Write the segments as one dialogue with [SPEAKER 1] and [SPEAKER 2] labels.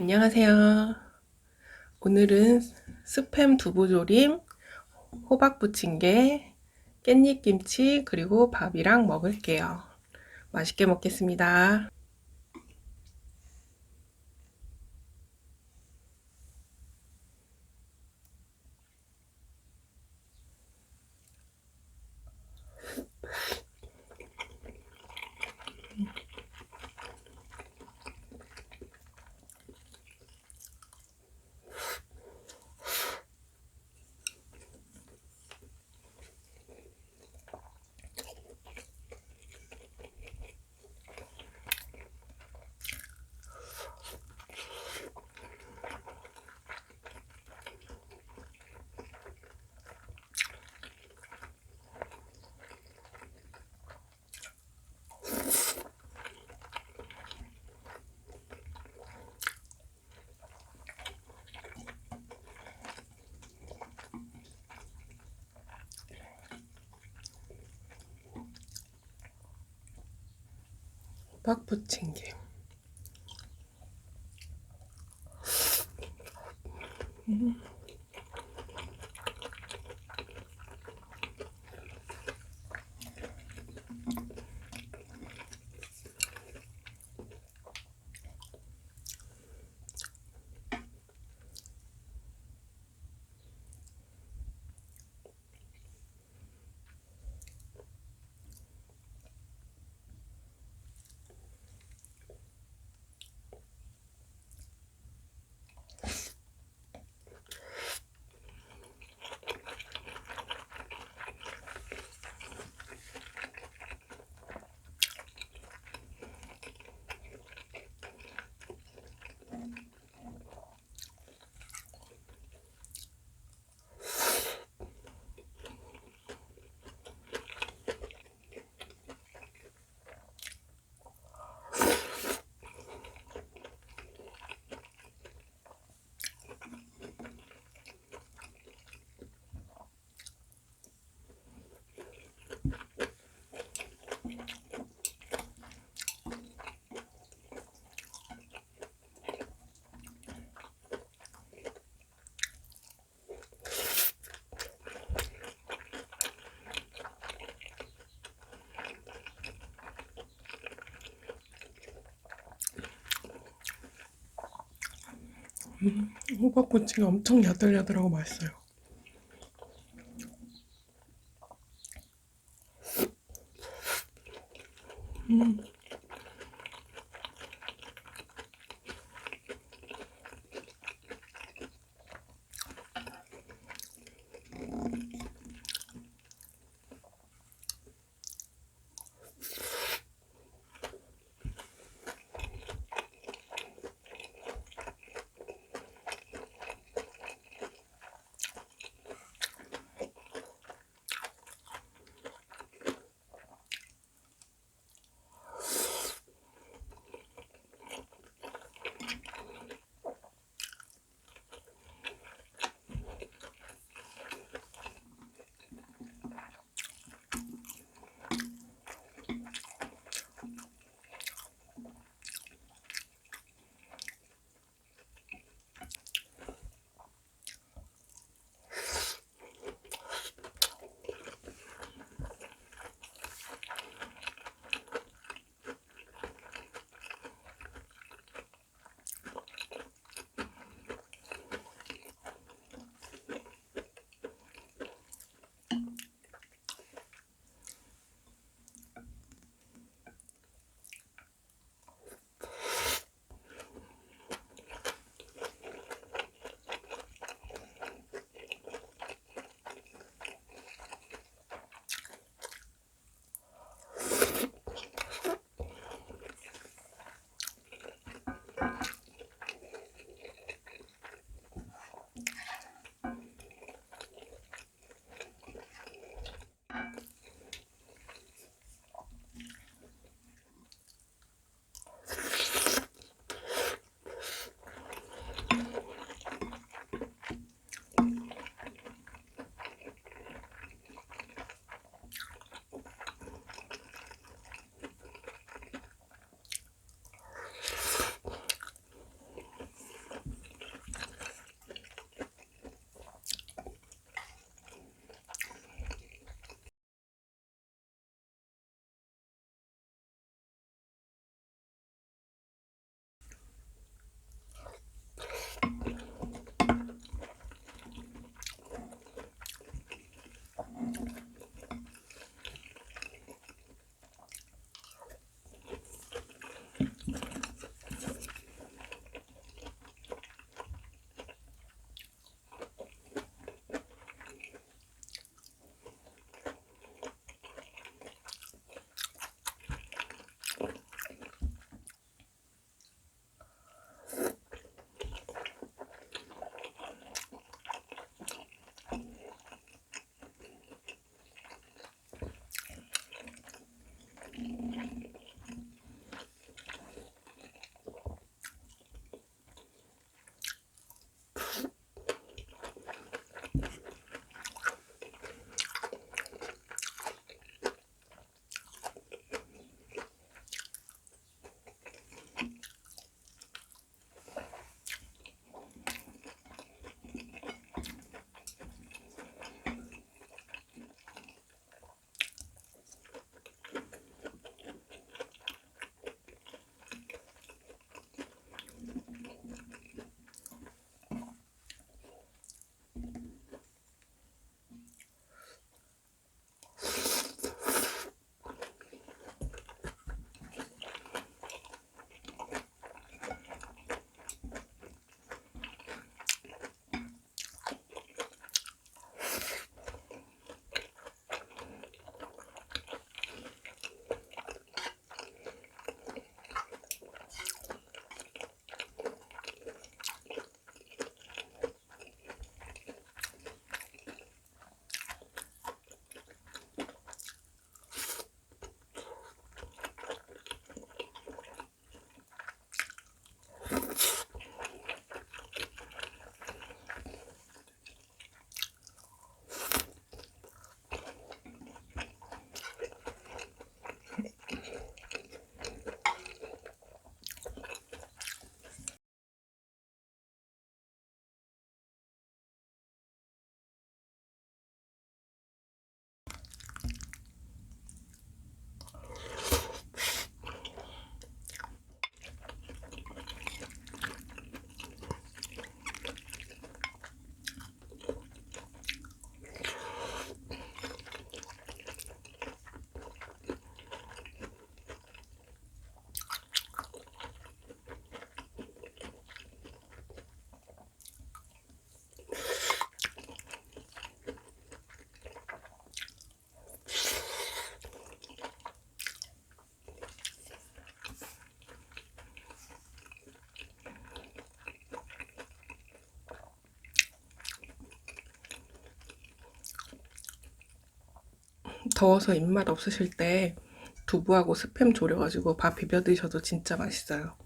[SPEAKER 1] 안녕하세요. 오늘은 스팸 두부조림, 호박 부침개, 깻잎김치, 그리고 밥이랑 먹을게요. 맛있게 먹겠습니다. 호박 부침개. 음. 음, 호박 부침개 엄청 야들야들하고 맛있어요. 음. 더워서 입맛 없으실 때 두부하고 스팸 졸여가지고 밥 비벼 드셔도 진짜 맛있어요.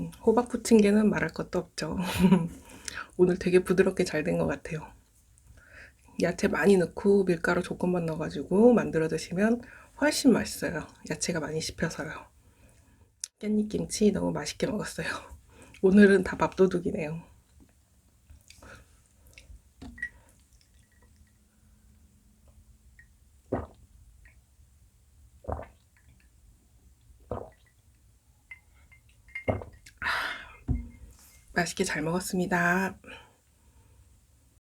[SPEAKER 1] 음, 호박 부침개는 말할 것도 없죠. 오늘 되게 부드럽게 잘 된 것 같아요. 야채 많이 넣고 밀가루 조금만 넣어가지고 만들어 드시면 훨씬 맛있어요. 야채가 많이 씹혀서요. 깻잎 김치 너무 맛있게 먹었어요. 오늘은 다 밥도둑이네요. 맛있게 잘 먹었습니다.